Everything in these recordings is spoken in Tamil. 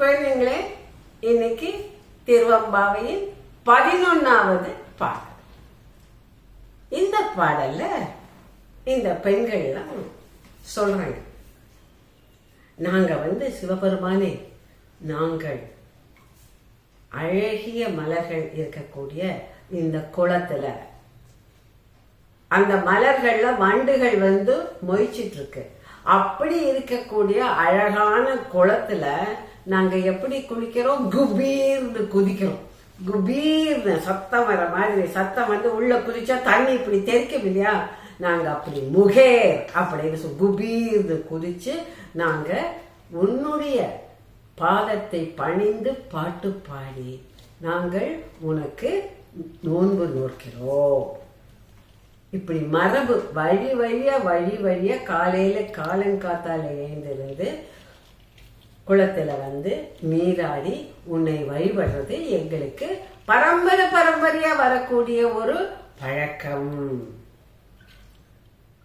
குழந்தைங்களே இன்னைக்கு திருவம்பாவையின் பதினொன்னாவது பாடல். இந்த பாடல்ல இந்த பெண்கள்லாம் சொல்றாங்க. நாங்க வந்து சிவபெருமானே நாங்கள் அழகிய மலர்கள் இருக்கக்கூடிய இந்த குளத்துல. அந்த மலர்கள்ல வண்டுகள் வந்து மொய்ச்சிட்டு இருக்கு அப்படி இருக்கக்கூடிய அழகான குளத்துல நாங்க எப்படி குளிக்கிறோம்? குபீர்னு குதிக்கிறோம். குபீர்னு சத்தம் வர மாதிரி சத்தம் வந்து உள்ள குதிச்சா தண்ணி இப்படி தெரிக்கும் இல்லையா? நாங்க அப்படி முகேர் அப்படின்னு சொல்லி குபீர்னு குதிச்சு நாங்க உன்னுடைய பாதத்தை பணிந்து பாட்டு பாடி நாங்கள் உனக்கு நோன்பு நோக்கிறோம். இப்படி மரபு வழி வழியா வழி வழியா காலையில காலங்காத்தால எழுந்திருந்து குளத்துல வந்து நீராடி உன்னை வழிபடுறது எங்களுக்கு பரம்பரை பரம்பரையா வரக்கூடிய ஒரு பழக்கம்.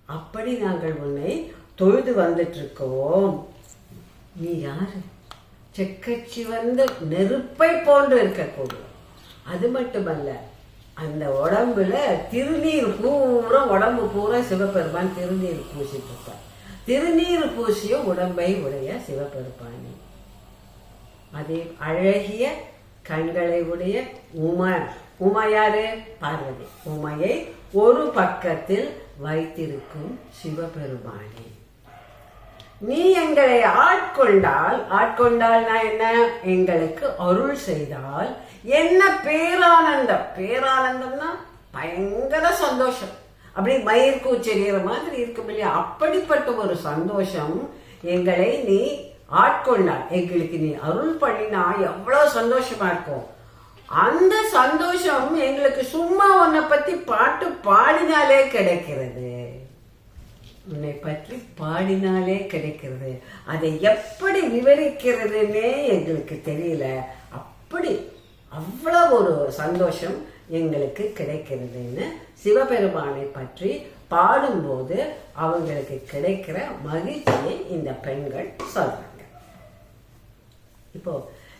அப்படி நாங்கள் உன்னை தொழுது வந்துட்டு இருக்கோம் நீ யாரு? செக்கச்சி வந்து நெருப்பை போன்று இருக்கக்கூடும். அது மட்டுமல்ல அந்த உடம்புல திருநீர் பூரா உடம்பு பூரா சிவபெருமான் திருநீர் பூசிட்டு இருப்பார் திருநீர் பூசிய உடம்பை உடைய சிவபெருமானி. அதே அழகிய கண்களை உடைய உமா உமையாரு பார்வதி. உமையை ஒரு பக்கத்தில் வைத்திருக்கும் சிவபெருமானி. நீ எங்களை ஆட்கொண்டால் ஆட்கொண்டால்னா என்ன? எங்களுக்கு அருள் செய்தால் என்ன பேரானந்தம் பேரானந்தம்னா பயங்கர சந்தோஷம். அப்படி மயிர் கூச்செறிகிற மாதிரி இருக்கும் இல்லையா? அப்படிப்பட்ட ஒரு சந்தோஷம் எங்களை நீ ஆட்கொண்டால் எங்களுக்கு நீ அருள் பண்ணினா எவ்வளவு சந்தோஷமா இருக்கும். அந்த சந்தோஷம் எங்களுக்கு சும்மா உன்னை பத்தி பாட்டு பாடினாலே கிடைக்கிறது. உன்னை பற்றி பாடினாலே கிடைக்கிறது. அதை எப்படி விவரிக்கிறதுன்னே எங்களுக்கு தெரியல. அப்படி அவ்வளவு ஒரு சந்தோஷம் எங்களுக்கு கிடைக்கிறதுன்னு சிவபெருமானை பற்றி பாடும்போது அவங்களுக்கு கிடைக்கிற மகிழ்ச்சியை இந்த பெண்கள் சொல்றாங்க. இப்போ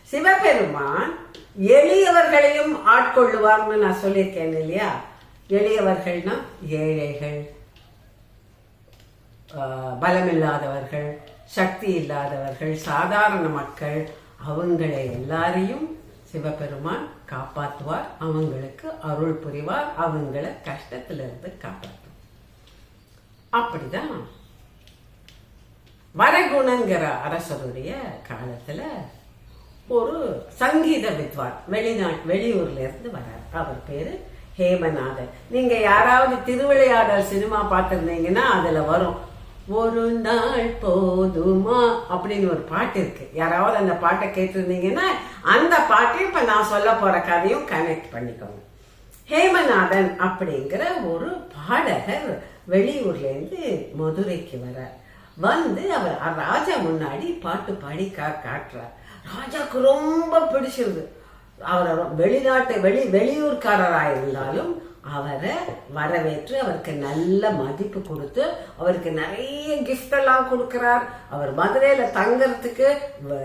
சிவபெருமான் எளியவர்களையும் ஆட்கொள்ளுவார்னு நான் சொல்லியிருக்கேன் இல்லையா? எளியவர்கள்னா ஏழைகள் ஆஹ், பலமில்லாதவர்கள் சக்தி இல்லாதவர்கள் சாதாரண மக்கள் அவங்களை எல்லாரையும் சிவபெருமான் காப்பாற்றுவார் அவங்களுக்கு அருள் புரிவார் அவங்கள கஷ்டத்திலிருந்து காப்பாற்றுவார் அப்படிதான் வரகுணங்கிற அரசருடைய காலத்துல ஒரு சங்கீத வித்வான் வெளிநாட் வெளியூர்ல இருந்து வரார். அவர் பேரு ஹேமநாதன் நீங்க யாராவது திருவிளையாடல் சினிமா பார்த்திருந்தீங்கன்னா அதுல வரும். ஒரு நாள் போதுமா? அப்படின்னு ஒரு பாட்டு இருக்கு. யாராவது அந்த பாட்டை கேட்டிருந்தீங்கன்னா அந்த பாட்டையும் இப்ப நான் சொல்ல போற கதையும் கனெக்ட் பண்ணிக்கோங்க. ஹேமநாதன் அப்படிங்கிற ஒரு பாடகர் வெளியூர்ல இருந்து மதுரைக்கு வரார் வந்து அவர் ராஜா முன்னாடி பாட்டு பாடி கா காட்டுறார். ராஜாக்கு ரொம்ப பிடிச்சிருது. அவர் வெளிநாட்டு வெளி வெளியூர்காரராக இருந்தாலும் அவரை வரவேற்று அவருக்கு நல்ல மதிப்பு கொடுத்து அவருக்கு நிறைய கிஃப்ட் எல்லாம் கொடுக்கிறார். அவர் மதுரையில தங்கறதுக்கு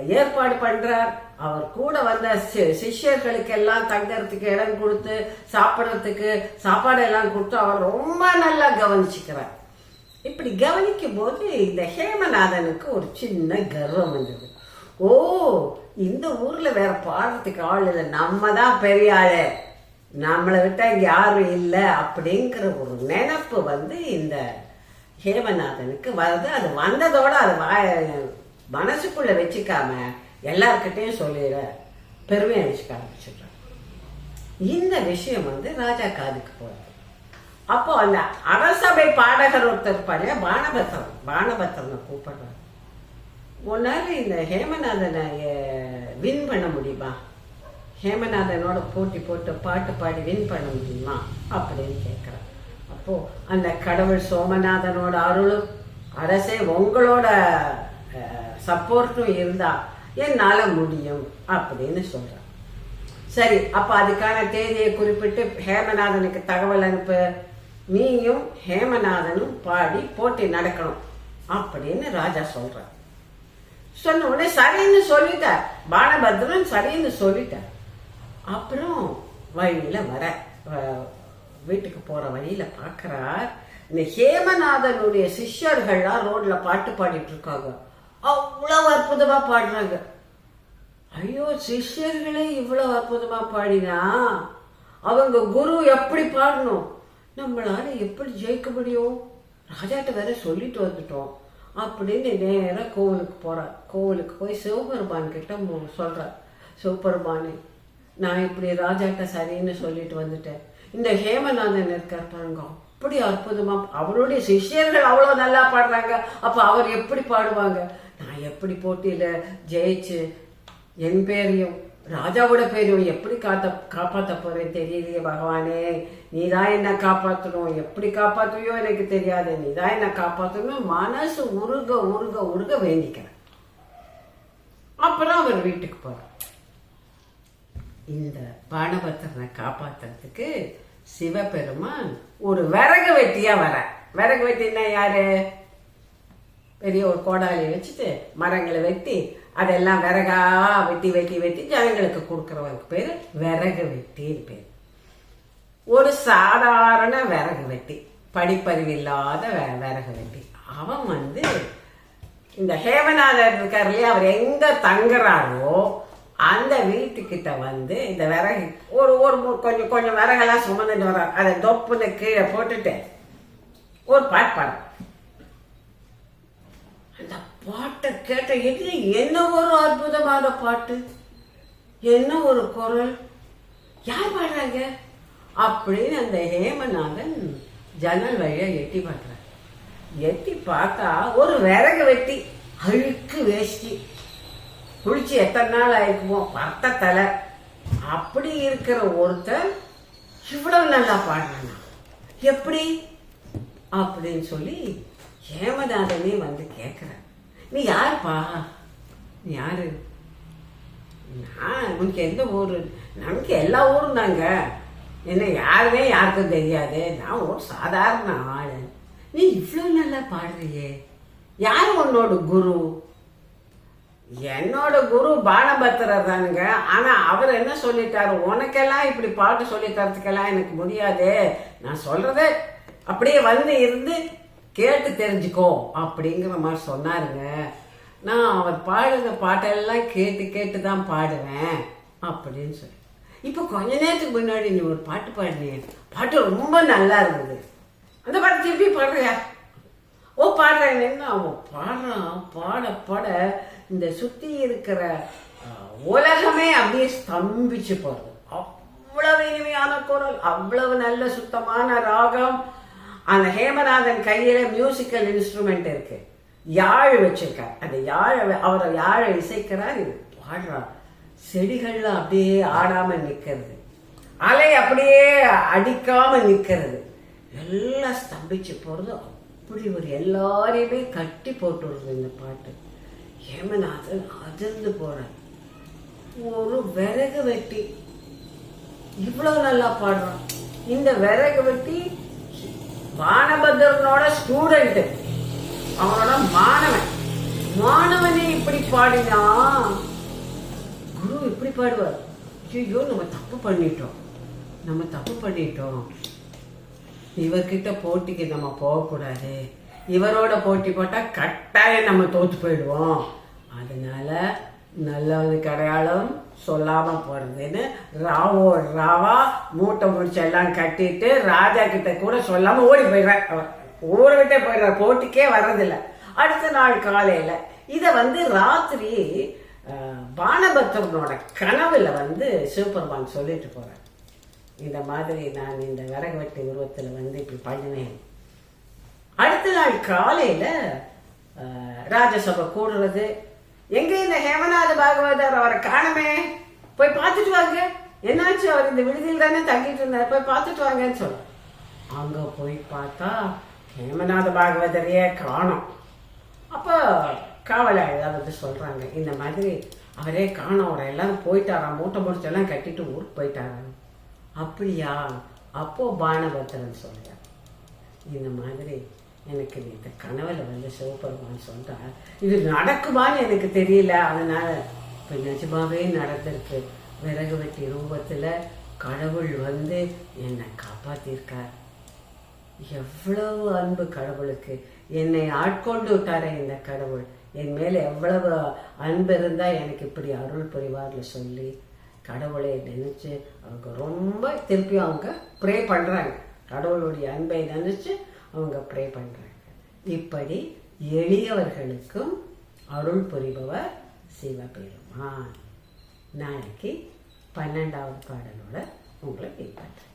ஏற்பாடு பண்றார். அவர் கூட வந்த சி- சிஷ்யர்களுக்கு எல்லாம் தங்கறதுக்கு இடம் கொடுத்து சாப்பிடறதுக்கு சாப்பாடு எல்லாம் கொடுத்து அவர் ரொம்ப நல்லா கவனிச்சுக்கிறார். இப்படி கவனிக்கும் போது இந்த ஹேமநாதனுக்கு ஒரு சின்ன கர்வம் வந்தது. ஓ இந்த ஊர்ல வேற பாடுறதுக்கு ஆள் இல்லை. நம்ம தான் பெரிய ஆளு. நம்மளை விட்டா இங்க யாரும் இல்லை அப்படிங்கிற ஒரு நினைப்பு வந்து இந்த ஹேமநாதனுக்கு வருது அது வந்ததோட அது வாய மனசுக்குள்ள வச்சுக்காம எல்லார்கிட்டையும் சொல்லிடுற பெருமை அடிச்சுக்க ஆரம்பிச்சிடுறான் இந்த விஷயம் வந்து ராஜா காதுக்கு போகுது அப்போ அந்த அரசபை பாடகர் ஒருத்தர் இருப்பாரு பானபத்திரன் பானபத்திரனை கூப்பிடுறாரு. உன்னால இந்த ஹேமநாதனை வின் பண்ண முடியுமா? ஹேமநாதனோட போட்டி போட்டு பாட்டு பாடி வின் பண்ண முடியுமா அப்படின்னு கேட்குறான் அப்போது அந்த கடவுள் சோமநாதனோட அருளும் அரசே உங்களோட சப்போர்ட்டும் இருந்தா என்னால் முடியும் அப்படின்னு சொல்கிறான் சரி அப்போ அதுக்கான தேதியை குறிப்பிட்டு ஹேமநாதனுக்கு தகவல் அனுப்பு. நீயும் ஹேமநாதனும் பாடி போட்டி நடக்கணும் அப்படின்னு ராஜா சொல்றார். சொன்ன உடனே சரின்னு சொல்லிட்டார். பானபத்ரன் சரின்னு சொல்லிட்டார். அப்புறம் வழியில வர வீட்டுக்கு போற வழியில பார்க்கறார் இந்த ஹேமநாதனுடைய சிஷ்யர்கள்லாம் ரோட்ல பாட்டு பாடிட்டு இருக்காங்க. அவ்வளவு அற்புதமா பாடுறாங்க. ஐயோ சிஷ்யர்களே இவ்வளவு அற்புதமா பாடினா? அவங்க குரு எப்படி பாடணும்? நம்மளால எப்படி ஜெயிக்க முடியும்? ராஜாட்ட வேற சொல்லிட்டு வந்துட்டோம். அப்படின்னு நேராக கோவிலுக்கு போறார். கோவிலுக்கு போய் சிவபெருமான் கிட்ட மு- சிவபெருமானே நான் இப்படி ராஜாட்ட சரின்னு சொல்லிட்டு வந்துட்டேன். இந்த ஹேமநாதன் இருக்கார் பாருங்க அப்படி அற்புதமா அவருடைய சிஷியர்கள் அவ்வளவு நல்லா பாடுறாங்க. அப்ப அவர் எப்படி பாடுவாங்க? நான் எப்படி போட்டியில ஜெயிச்சு என் பேரையும் ராஜாவோட பேரையும் எப்படி காத்த காப்பாற்ற போறேன் தெரியலையே பகவானே. நீ தான் என்ன காப்பாத்தணும். எப்படி காப்பாத்துவியோ எனக்கு தெரியாது. நீ தான் என்ன காப்பாத்தணும் மனசு உருக உருக உருக வேண்டிக்கிறேன். அப்புறம் அவர் வீட்டுக்கு போறார். இந்த பானபத்திரனை காப்பாத்துறதுக்கு சிவபெருமான் ஒரு விறகு வெட்டியா வர. விறகு வெட்டினா யாரு? பெரிய ஒரு கோடாலி வச்சுட்டு மரங்களை வெட்டி அதெல்லாம் விறகா வெட்டி வெட்டி வெட்டி ஜனங்களுக்கு கொடுக்குறவனுக்கு பேர் விறகு வெட்டின்னு பேர். ஒரு சாதாரண விறகு வெட்டி படிப்பறிவு இல்லாத விறகு வெட்டி. அவன் வந்து இந்த ஹேமநாதர் இருக்கார் இல்லையா? அவர் எங்க தங்குறாரோ அந்த வீட்டுக்கிட்ட வந்து இந்த விறகு ஒரு ஒரு கொஞ்சம் கொஞ்சம் விறகெல்லாம் சுமந்துட்டு வர்றார் அதை தொப்புன்னு கீழே போட்டுட்டு ஒரு பாட்டு பாடு. அந்த பாட்டை கேட்ட என்ன என்ன ஒரு அற்புதமான பாட்டு? என்ன ஒரு குரல்? யார் பாடுறாங்க? அப்படின்னு அந்த ஹேமநாதன் ஜன்னல் வழியா எட்டி பார்க்கறார். எட்டி பார்த்தா ஒரு விறகு வெட்டி அழுக்கு வேஷ்டி. குளிச்சு எத்தனை நாள் ஆயிருக்குமோ பத்த தலை. அப்படி இருக்கிற ஒருத்தர் இவ்வளவு நல்லா பாடுறானா. எப்படி? அப்படின்னு சொல்லி ஹேமநாதனே வந்து கேட்குற நீ யாருப்பா? நீ யாரு? நான் உனக்கு எந்த ஊரு? நமக்கு எல்லா ஊரும் தாங்க. என்ன யாருமே யாருக்கும் தெரியாது. நான் ஒரு சாதாரண ஆள். நீ இவ்வளோ நல்லா பாடுறியே. யார் உன்னோட குரு? என்னோட குரு பானபத்திரர் தானுங்க. ஆனா அவர் என்ன சொல்லிட்டாரு? உனக்கெல்லாம் இப்படி பாட்டு சொல்லி தரத்துக்கெல்லாம் எனக்கு முடியாது. நான் சொல்றத அப்படியே வந்து இருந்து கேட்டு தெரிஞ்சுக்கோ அப்படிங்கிற மாதிரி சொன்னாருங்க. நான் அவர் பாடுற பாட்டெல்லாம் கேட்டு கேட்டு தான் பாடுவேன் அப்படின்னு சொல்லி. இப்போ கொஞ்ச நேரத்துக்கு முன்னாடி நீ ஒரு பாட்டு பாடினீங்க பாட்டு ரொம்ப நல்லா இருந்தது. அந்த பாட்டு திருப்பி பாடுறியா? ஓ பாடுறேன். என்ன? அவன் பாடுறான். பாட பாட இந்த சுத்தி இருக்கிற உலகமே அப்படியே ஸ்தம்பிச்சு போறது அவ்வளவு இனிமையான குரல் அவ்வளவு நல்ல சுத்தமான ராகம். அந்த ஹேமநாதன் கையில மியூசிக்கல் இன்ஸ்ட்ருமெண்ட் இருக்கு. யாழ் வச்சிருக்கார். அந்த யாழ அவர் யாழை இசைக்கிறார். இது பாடுறார் செடிகள்ல அப்படியே ஆடாம நிக்கிறது. அலை அப்படியே அடிக்காம நிக்கிறது. எல்லாம் ஸ்தம்பிச்சு போறது. அப்படி ஒரு எல்லாரையுமே கட்டி போட்டு இந்த பாட்டு. ஹேமநாதன் அதிர்ந்து போறார். ஒரு விறகு வெட்டி. இவ்வளவு நல்லா பாடுறான். இந்த விறகு வெட்டி பானபத்திரனோட ஸ்டூடெண்ட் அவனோட மாணவன். மாணவனே இப்படி பாடினா? குரு இப்படி பாடுவார். ஐயோ நம்ம தப்பு பண்ணிட்டோம். நம்ம தப்பு பண்ணிட்டோம். இவர்கிட்ட போட்டிக்கு நம்ம போகக்கூடாது. இவரோட போட்டி போட்டா கட்டாயம் நம்ம தோத்து போயிடுவோம். அதனால நல்லவனுக்கு அடையாளம் சொல்லாம போறதுன்னு ராவோ ராவா மூட்டை முடிச்சு எல்லாம் கட்டிட்டு ராஜா கிட்ட கூட சொல்லாம ஓடி போயிடுறார் அவர் ஊரை விட்டே போயிடுறார் போட்டிக்கே வர்றதில்ல. அடுத்த நாள் காலையில இத வந்து ராத்திரி பானபத்திரனோட கனவுல வந்து சிவபெருமான் சொல்லிட்டு போறார். இந்த மாதிரி நான் இந்த விறகு வெட்டி உருவத்துல வந்து இப்படி பண்ணினேன். அடுத்த நாள் காலையில ராஜசபை கூடுறது. எங்க இந்த ஹேமநாத பாகவதர் அவரை காணமே? போய் பார்த்துட்டு வாங்க. என்னாச்சு? அவர் இந்த விடுதியில் தானே தங்கிட்டு இருந்தார். போய் பார்த்துட்டு வாங்கன்னு சொல்ல அங்க போய் பார்த்தா ஹேமநாத பாகவதரையே காணும். அப்போ காவலாளர் வந்து சொல்றாங்க இந்த மாதிரி அவரே காணோம். அவரை எல்லாரும் போயிட்டாராம் மூட்டை முடிச்செல்லாம் கட்டிட்டு ஊருக்கு போயிட்டாராம் அப்படியா? அப்போ பானபத்திரன் சொல்றார் இந்த மாதிரி எனக்கு இந்த கனவுல வந்து சிவபெருமான் சொல்றார் இது நடக்குமான்னு எனக்கு தெரியல. அதனால இப்ப நிஜமாவே நடந்திருக்கு. விறகு வெட்டி ரூபத்துல கடவுள் வந்து என்னை காப்பாத்திருக்கார். எவ்வளவு அன்பு கடவுளுக்கு. என்னை ஆட்கொண்டு விட்டாரே இந்த கடவுள். என் மேல எவ்வளவு அன்பு இருந்தா எனக்கு இப்படி அருள் புரிவார்னு சொல்லி கடவுளை நினைச்சு அவங்க ரொம்ப திருப்பி அவங்க ப்ரே பண்றாங்க. கடவுளுடைய அன்பை நினைச்சு அவங்க ப்ரே பண்ணுறாங்க இப்படி எளியவர்களுக்கும் அருள் புரிபவர் சிவபெருமான். நாளைக்கு பன்னெண்டாவது பாடலோட உங்களை மீட் பண்ணுறேன்